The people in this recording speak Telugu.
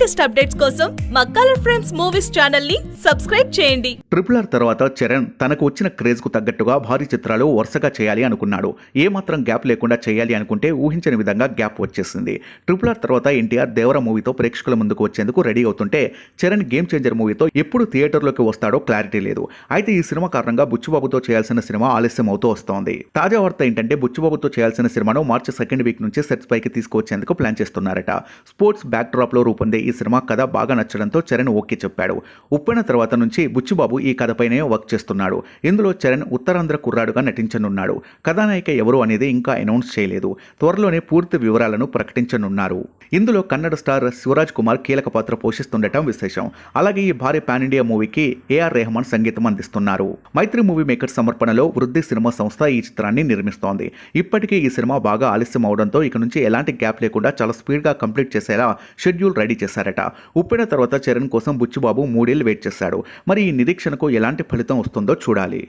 లేటెస్ట్ అప్డేట్స్ కోసం మా కలర్ ఫ్రేమ్స్ మూవీస్ ఛానల్ని సబ్స్క్రైబ్ చేయండి. ట్రిపుల్ ఆర్ తర్వాత చరణ్ తనకు వచ్చిన క్రేజ్కు తగ్గట్టుగా భారీ చిత్రాలు వరుసగా చేయాలి అనుకున్నాడు. ఏ మాత్రం గ్యాప్ లేకుండా చేయాలి అనుకుంటే ఊహించని విధంగా గ్యాప్ వచ్చేసింది. ట్రిపుల్ ఆర్ తర్వాత ఎన్టీఆర్ దేవర మూవీతో ప్రేక్షకుల ముందుకు వచ్చేందుకు రెడీ అవుతుంటే చరణ్ గేమ్ చేంజర్ మూవీతో ఎప్పుడు థియేటర్లోకి వస్తాడో క్లారిటీ లేదు. అయితే ఈ సినిమా కారణంగా బుచ్చుబాబుతో చేయాల్సిన సినిమా ఆలస్యం అవుతూ వస్తోంది. తాజా వార్త ఏంటంటే బుచ్చుబాబుతో చేయాల్సిన సినిమాను మార్చి సెకండ్ వీక్ నుంచి సెట్స్ పైకి తీసుకువచ్చేందుకు ప్లాన్ చేస్తున్నారట. స్పోర్ట్స్ బ్యాక్ డ్రాప్లో రూపొందే ఈ సినిమా కథ బాగా నచ్చడంతో చరణ్ ఓకే చెప్పాడు. ఉప్పెన తర్వాత నుంచి బుచ్చిబాబు ఈ కథపైనే వర్క్ చేస్తున్నాడు. ఇందులో చరణ్ ఉత్తరాంధ్ర కుర్రాడుగా నటించనున్నాడు. కథానాయిక ఎవరు అనేది ఇంకా అనౌన్స్ చేయలేదు. త్వరలోనే పూర్తి వివరాలను ప్రకటించనున్నారు. ఇందులో కన్నడ స్టార్ శివరాజ్ కుమార్ కీలక పాత్ర పోషిస్తుండటం విశేషం. అలాగే ఈ భారీ పాన్ ఇండియా మూవీకి ఏఆర్ రెహమాన్ సంగీతం అందిస్తున్నారు. మైత్రి మూవీ మేకర్ సమర్పణలో వృద్ధి సినిమా సంస్థ ఈ చిత్రాన్ని నిర్మిస్తోంది. ఇప్పటికే ఈ సినిమా బాగా ఆలస్యం అవడంతో ఇక నుంచి ఎలాంటి గ్యాప్ లేకుండా చాలా స్పీడ్గా కంప్లీట్ చేసేలా షెడ్యూల్ రెడీ చేశారట. ఉప్పిన తర్వాత చరణ్ కోసం బుచ్చిబాబు మూడేళ్ళు వెయిట్ చేశాడు. మరి ఈ నిరీక్షణకు ఎలాంటి ఫలితం వస్తుందో చూడాలి.